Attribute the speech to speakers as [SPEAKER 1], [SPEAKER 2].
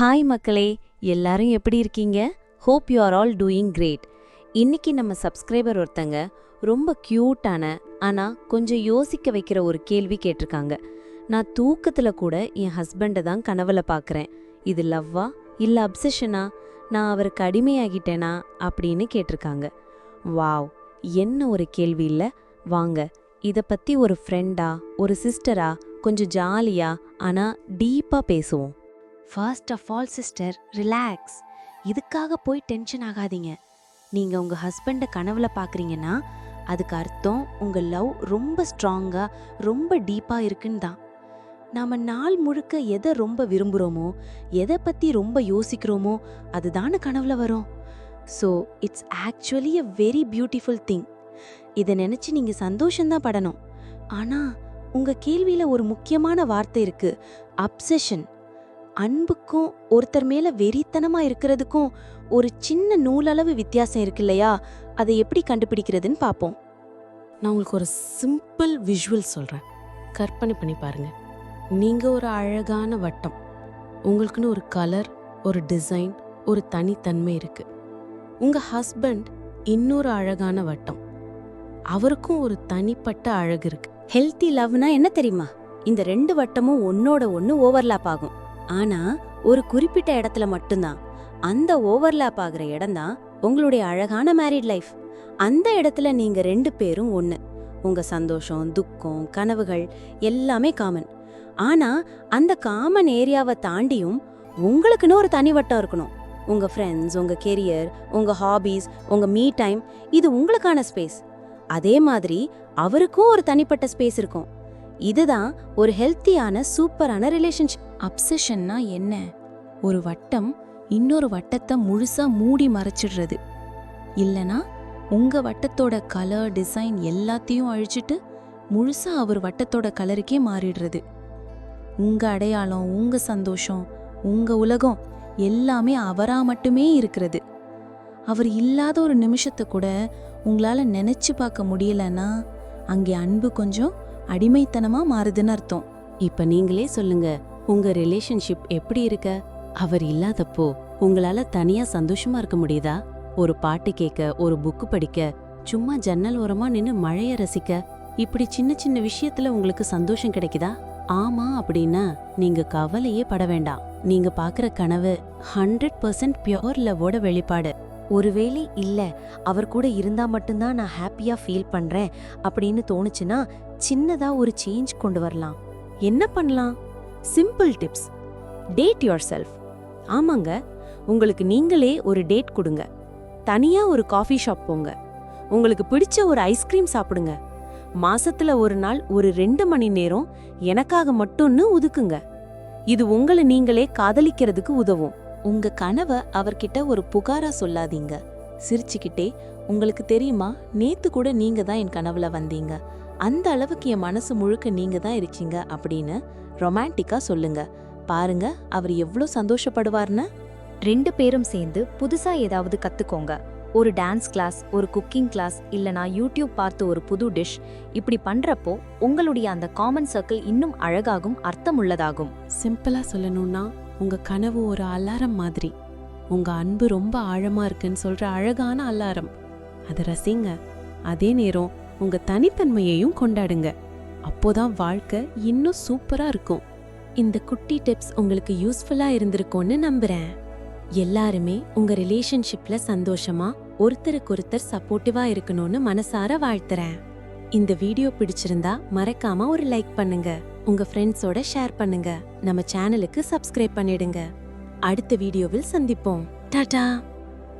[SPEAKER 1] Hi மக்களே. எல்லாரும் எப்படி இருக்கீங்க? Hope you are all doing great இன்னைக்கு நம்ம சப்ஸ்கிரைபர் ஒருத்தங்க ரொம்ப க்யூட்டான ஆனால் கொஞ்சம் யோசிக்க வைக்கிற ஒரு கேள்வி கேட்டிருக்காங்க. நான் தூக்கத்தில் கூட என் ஹஸ்பண்டை தான் கனவுல பார்க்குறேன் இது லவ்வா இல்லை அப்சஷனா நான் அவருக்கு அடிமையாகிட்டேனா? அப்படின்னு கேட்டிருக்காங்க. வாவ் என்ன ஒரு கேள்வி இல்லை? வாங்க. இதை பற்றி ஒரு ஃப்ரெண்டா ஒரு சிஸ்டரா கொஞ்சம் ஜாலியாக ஆனால் டீப்பாக பேசுவோம். First of all sister relax இதுக்காக போய் டென்ஷன் ஆகாதீங்க. நீங்கள் உங்கள் ஹஸ்பண்டை கனவுல பார்க்குறீங்கன்னா அதுக்கு அர்த்தம் உங்கள் லவ் ரொம்ப ஸ்ட்ராங்காக ரொம்ப டீப்பாக இருக்குன்னு தான். நாம் நாள் முழுக்க எதை ரொம்ப விரும்புகிறோமோ எதை பற்றி ரொம்ப யோசிக்கிறோமோ அதுதானே கனவுல வரும். So it's actually a very beautiful thing இதை நினச்சி நீங்கள் சந்தோஷந்தான் படணும். ஆனால் உங்கள் கேள்வியில் ஒரு முக்கியமான வார்த்தை இருக்குது அப்சஷன் அன்புக்கும் ஒருத்தர் மேல வெறித்தனமா இருக்கிறதுக்கும் ஒரு சின்ன நூலளவு வித்தியாசம் இருக்கு இல்லையா? அதை எப்படி கண்டுபிடிக்கிறதுன்னு பார்ப்போம்
[SPEAKER 2] நான் உங்களுக்கு ஒரு சிம்பிள் விஷுவல் சொல்கிறேன் கற்பனை பண்ணி பாருங்க. நீங்கள் ஒரு அழகான வட்டம். உங்களுக்குன்னு ஒரு கலர் ஒரு டிசைன் ஒரு தனித்தன்மை இருக்கு. உங்கள் ஹஸ்பண்ட் இன்னொரு அழகான வட்டம். அவருக்கும் ஒரு தனிப்பட்ட அழகு இருக்கு.
[SPEAKER 1] ஹெல்த்தி லவ்னா என்ன தெரியுமா? இந்த ரெண்டு வட்டமும் ஒன்னோட ஒன்னு ஓவர்லாப் ஆகும். ஆனா ஒரு குறிப்பிட்ட இடத்துல மட்டும்தான். அந்த ஓவர்லாப் ஆகுற இடம்தான் உங்களுடைய அழகான மேரிட் லைஃப் அந்த இடத்துல நீங்க ரெண்டு பேரும் ஒன்னு உங்க சந்தோஷம் துக்கம் கனவுகள் எல்லாமே காமன் ஆனா அந்த காமன் ஏரியாவை தாண்டியும் உங்களுக்குன்னு ஒரு தனி வட்டம் இருக்கணும். உங்க ஃப்ரெண்ட்ஸ் உங்க கெரியர் உங்க ஹாபீஸ் உங்க மீ டைம் இது உங்களுக்கான ஸ்பேஸ் அதே மாதிரி அவருக்கும் ஒரு தனிப்பட்ட ஸ்பேஸ் இருக்கும். இதுதான் ஒரு ஹெல்த்தியான சூப்பரான ரிலேஷன்ஷிப்
[SPEAKER 3] அப்சஷன்னா என்ன? ஒரு வட்டம் இன்னொரு வட்டத்தை முழுசாக மூடி மறைச்சிடுறது. இல்லைனா உங்கள் வட்டத்தோட கலர் டிசைன் எல்லாத்தையும் அழிச்சிட்டு முழுசாக அவர் வட்டத்தோட கலருக்கே மாறிடுறது. உங்கள் அடையாளம் உங்கள் சந்தோஷம் உங்கள் உலகம் எல்லாமே அவராக மட்டுமே இருக்கிறது. அவர் இல்லாத ஒரு நிமிஷத்தை கூட உங்களால் நினச்சி பார்க்க முடியலன்னா அங்கே அன்பு கொஞ்சம் அடிமைத்தனமா மாறுதுன்னு அர்த்தம்.
[SPEAKER 1] இப்ப நீங்களே சொல்லுங்க உங்க ரிலேஷன்ஷிப் எப்படி இருக்க? அவர் இல்லாதப்போ உங்களால தனியா சந்தோஷமா இருக்க முடியுதா? ஒரு பாட்டு கேட்க ஒரு புக்கு படிக்க சும்மா ஜன்னல் ஓரமா நின்னு மழைய ரசிக்க இப்படி சின்ன சின்ன விஷயத்துல உங்களுக்கு சந்தோஷம் கிடைக்குதா? ஆமா அப்படின்னா நீங்க கவலையே பட வேண்டாம். நீங்க பாக்குற கனவு ஹண்ட்ரட் பர்சன்ட் பியோர் லவ்வோட வெளிப்பாடு. ஒருவேளை இல்ல அவர் கூட இருந்தா மட்டும்தான் நான் ஹாப்பியா ஃபீல் பண்றேன் அப்படின்னு தோணுச்சுன்னா சின்னதா ஒரு சேஞ்ச் கொண்டு வரலாம். என்ன பண்ணலாம்? Simple tips date yourself ஆமாங்க உங்களுக்கு நீங்களே ஒரு டேட் கொடுங்க. தனியா ஒரு காஃபி ஷாப் போங்க. உங்களுக்கு பிடிச்ச ஒரு ஐஸ்கிரீம் சாப்பிடுங்க. மாசத்துல ஒரு நாள் ஒரு ரெண்டு மணி நேரம் எனக்காக மட்டும்னு ஒதுக்குங்க. இது உங்களை நீங்களே காதலிக்கிறதுக்கு உதவும்.
[SPEAKER 3] உங்க கனவை அவர்கிட்ட ஒரு புகாரா சொல்லாதீங்க. சிரிச்சுக்கிட்டே உங்களுக்கு தெரியுமா? நேத்து கூட நீங்க தான் என் கனவுல வந்தீங்க. அந்த அளவுக்கு என் மனசு முழுக்க நீங்க தான் இருக்கீங்க அப்படின்னு ரொமான்டிக்கா சொல்லுங்க. பாருங்க அவர் எவ்வளோ சந்தோஷப்படுவார்னு.
[SPEAKER 4] ரெண்டு பேரும் சேர்ந்து புதுசா ஏதாவது கத்துக்கோங்க. ஒரு டான்ஸ் கிளாஸ் ஒரு குக்கிங் கிளாஸ் இல்லனா யூடியூப் பார்த்து ஒரு புது டிஷ் இப்படி பண்றப்போ உங்களுடைய அந்த காமன் சர்க்கிள் இன்னும் அழகாகும் அர்த்தமுள்ளதாகும்.
[SPEAKER 2] சிம்பிளா சொல்லணும்னா உங்க கனவு ஒரு அலாரம் மாதிரி. உங்க அன்பு ரொம்ப ஆழமா இருக்குன்னு சொல்ற அழகான அலாரம். அதை ரசிங்க. அதே நேரம் உங்க தனித்தன்மையையும் கொண்டாடுங்க. அப்போதான் வாழ்க்கை இன்னும் சூப்பரா இருக்கும். இந்த குட்டி டிப்ஸ் உங்களுக்கு யூஸ்ஃபுல்லா இருந்திருக்கும்னு நம்புறேன். எல்லாருமே உங்க ரிலேஷன்ஷிப்ல சந்தோஷமா ஒருத்தருக்கு ஒருத்தர் சப்போர்ட்டிவா இருக்கணும்னு மனசார வாழ்த்துறேன். இந்த வீடியோ பிடிச்சிருந்தா மறக்காம ஒரு லைக் பண்ணுங்க. உங்க ஃப்ரெண்ட்ஸோட ஷேர் பண்ணுங்க. நம்ம சேனலுக்கு சப்ஸ்கிரைப் பண்ணிடுங்க. அடுத்த வீடியோவில் சந்திப்போம். டாடா!